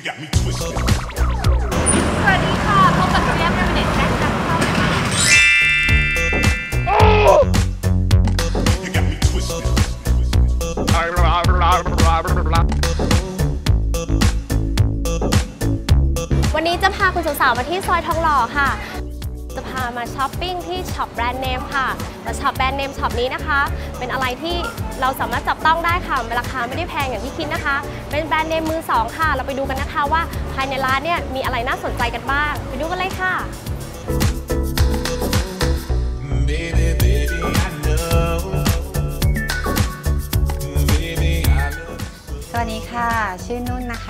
สวัสดีค่ะพบกับเจี๊ยบในเด็กแรกจากข้าวใหม่วันนี้จะพาคุณสาวๆมาที่ซอยทองหล่อค่ะ จะพามาช้อปปิ้งที่ช็อปแบรนด์เนมค่ะ แต่ช็อปแบรนด์เนมช็อปนี้นะคะ เป็นอะไรที่เราสามารถจับต้องได้ค่ะ ราคาไม่ได้แพงอย่างที่คิดนะคะ เป็นแบรนด์เนมมือสองค่ะ เราไปดูกันนะคะว่าภายในร้านเนี่ยมีอะไรน่าสนใจกันบ้าง ไปดูกันเลยค่ะ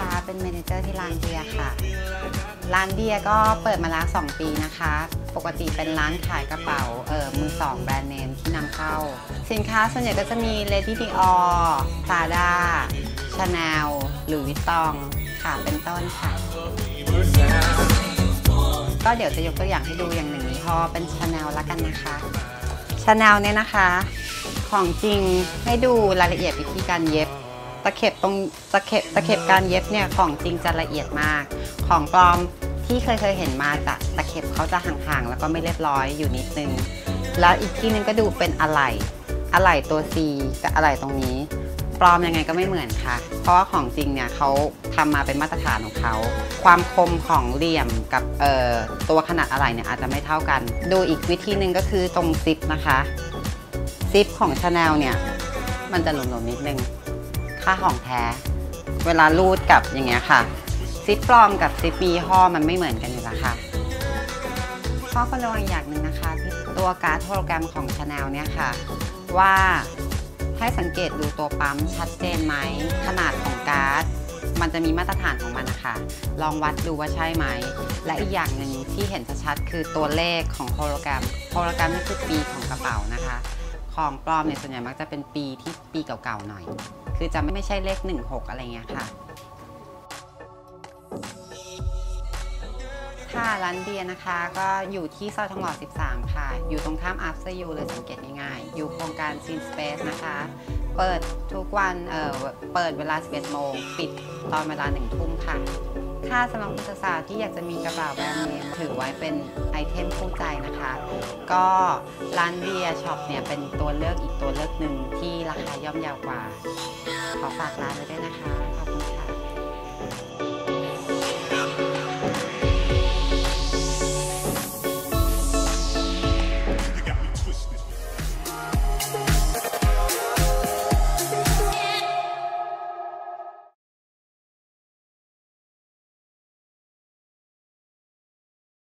นะคะเป็นเมนเจอร์ที่ร้านเบียร์ค่ะ ร้านเบียร์ก็เปิดมาแล้ว 2 ปีนะคะ ปกติเป็นร้านขายกระเป๋าเออมือสองแบรนด์เนมที่นำเข้า สินค้าส่วนใหญ่ก็จะมี Lady Dior Prada Chanel หรือวิตตองค่ะเป็นต้นค่ะ ก็เดี๋ยวจะยกตัวอย่างให้ดูอย่างหนึ่งยี่ห้อเป็น Chanel ละกันนะคะ Chanel เนี่ยนะคะ ของจริงให้ดูรายละเอียดวิธีการเย็บ ตะเข็บตรงตะเข็บตะเข็บการเย็บเนี่ยของจริงจะละเอียดมาก ของปลอมที่เคยเคยเห็นมาจะตะเข็บเขาจะห่างๆ แล้วก็ไม่เรียบร้อยอยู่นิดนึง แล้วอีกที่นึงก็ดูเป็นอะไหล่อะไหล่ตัว C กับอะไหล่ตรงนี้ ปลอมยังไงก็ไม่เหมือนค่ะ เพราะว่าของจริงเนี่ยเขาทำมาเป็นมาตรฐานของเขา ความคมของเหลี่ยมกับเอ่อตัวขนาดอะไหล่เนี่ยอาจจะไม่เท่ากัน ดูอีกวิธีหนึ่งก็คือตรงซิปนะคะซิปของชาแนลเนี่ยมันจะหลวมๆนิดนึง ค่าของแท้ เวลารูดกับอย่างเงี้ยค่ะ ซิปปลอมกับซิปมีห้อมันไม่เหมือนกันอยู่แล้วค่ะข้อควรระวังอย่างหนึ่งนะคะที่ตัวการ์ดโฮโลแกรมของ Chanel เนี่ยค่ะ ว่าให้สังเกตดูตัวปั๊มชัดเจนไหม ขนาดของการ์ดมันจะมีมาตรฐานของมันนะคะ ลองวัดดูว่าใช่ไหม และอีกอย่างหนึ่งที่เห็นชัดๆคือตัวเลขของโฮโลแกรมโฮโลแกรมนี่คือปีของกระเป๋านะคะ ของปลอมเนี่ยส่วนใหญ่มักจะเป็นปีที่ปีเก่าๆหน่อย คือจะไม่ใช่เลข 16 อะไรเงี้ยค่ะ ค่ะร้านเบียร์นะคะ ก็อยู่ที่ซอยทองหล่อ 13 ค่ะ อยู่ตรงข้าม After You เลยสังเกตง่ายๆ อยู่โครงการ Scene Space นะคะ เปิดทุกวันเอ่อเปิดเวลา 11โมง ปิดตอนเวลา 1 ทุ่มค่ะ ค่ะสำหรับคุณสาวที่อยากจะมีกระเป๋าแบรนด์เนมถือไว้เป็นไอเทมคู่ใจนะคะ ก็ร้านเบียร์ช็อปเนี่ยเป็นตัวเลือกอีกตัวเลือกหนึ่งที่ราคาย่อมเยาวกว่า ขอฝากร้านไว้ด้วยนะคะ